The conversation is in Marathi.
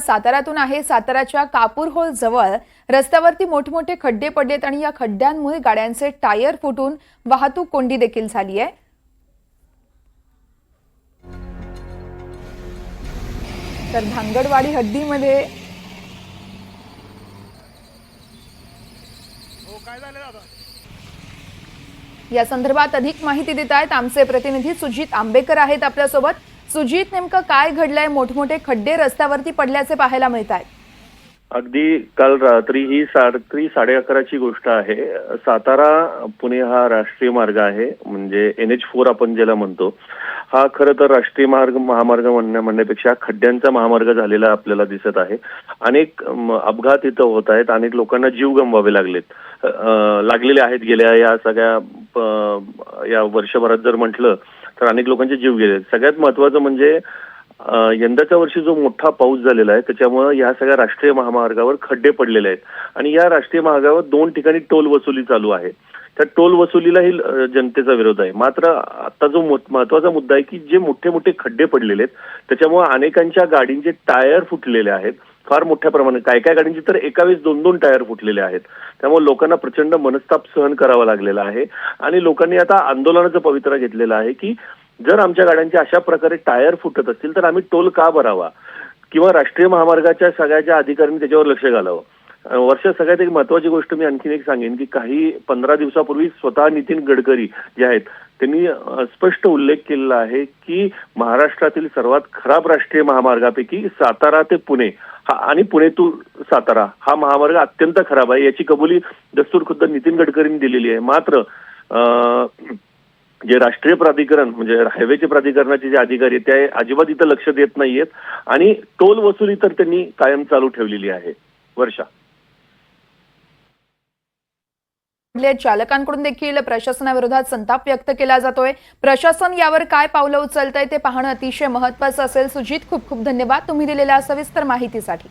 साताऱ्यातून आहे. साताऱ्याच्या कापूर होल जवळ रस्त्यावरती मोठमोठे खड्डे पडलेत आणि या खड्ड्यांमुळे गाड्यांचे टायर फुटून वाहतूक कोंडी देखील झाली आहे. तर धांगडवाडी हद्दीमध्ये या संदर्भात अधिक माहिती देत आहेत आमचे प्रतिनिधी सुजित आंबेकर आहेत आपल्यासोबत. सुजित नेमकं काय घडलंय? मोठमोठे खड्डे रस्त्यावरती पडल्याचे पाहायला मिळत आहेत अगदी काल रात्री ही रात्री साडे अकराची गोष्ट आहे. सातारा पुणे हा राष्ट्रीय मार्ग आहे. म्हणजे एन एच फोर आपण ज्याला म्हणतो हा खरं तर राष्ट्रीय मार्ग महामार्ग म्हणण्या म्हणण्यापेक्षा खड्ड्यांचा महामार्ग झालेला आपल्याला दिसत आहे. अनेक अपघात इथं होत आहेत. अनेक लोकांना जीव गमवावे लागलेत. लागलेले आहेत गेल्या या सगळ्या या वर्षभरात जर म्हटलं तर अनेक लोकांचे जीव गेले सगळ्यात महत्वाचं म्हणजे यंदाच्या वर्षी जो मोठा पाऊस झालेला आहे त्याच्यामुळे या सगळ्या राष्ट्रीय महामार्गावर खड्डे पडलेले आहेत. आणि या राष्ट्रीय महामार्गावर दोन ठिकाणी टोल वसुली चालू आहे. त्या टोल वसुलीलाही जनतेचा विरोध आहे. मात्र आता जो महत्त्वाचा मुद्दा आहे की जे मोठे मोठे खड्डे पडलेले आहेत त्याच्यामुळे अनेकांच्या गाडींचे टायर फुटलेले आहेत. फार मोठ्या प्रमाणात काय काय गाड्यांची तर एकावेळेस दोन दोन टायर फुटलेले आहेत. त्यामुळे लोकांना प्रचंड मनस्ताप सहन करावा लागलेला आहे. आणि लोकांनी आता आंदोलनाचं पवित्रा घेतलेलं आहे की जर आमच्या गाड्यांचे अशा प्रकारे टायर फुटत असतील तर आम्ही टोल का भरावा? किंवा राष्ट्रीय महामार्गाच्या सगळ्याच्या अधिकाऱ्यांनी त्याच्यावर लक्ष घालावं? वर्ष सगळ्यात एक महत्वाची गोष्ट मी आणखीन एक सांगेन की काही पंधरा दिवसापूर्वी स्वतः नितीन गडकरी जे आहेत त्यांनी स्पष्ट उल्लेख केलेला आहे की महाराष्ट्रातील सर्वात खराब राष्ट्रीय महामार्गापैकी सातारा ते पुणे हा आणि पुणे टू सातारा हा महामार्ग अत्यंत खराब आहे. याची कबुली दस्तूर खुद्द नितीन गडकरींनी दिलेली आहे. मात्र जे राष्ट्रीय प्राधिकरण म्हणजे हायवेचे प्राधिकरणाचे जे अधिकारी आहेत ते अजिबात इथं लक्ष देत नाहीयेत आणि टोल वसुली तर त्यांनी कायम चालू ठेवलेली आहे. वर्षा. चालकांकडून देखील प्रशासनाविरोधात संताप व्यक्त केला जातोय. प्रशासन यावर काय पावलं उचलतंय ते पाहणं अतिशय महत्वाचं असेल. सुजित खूप खूप धन्यवाद. तुम्ही दिलेल्या सविस्तर माहितीसाठी.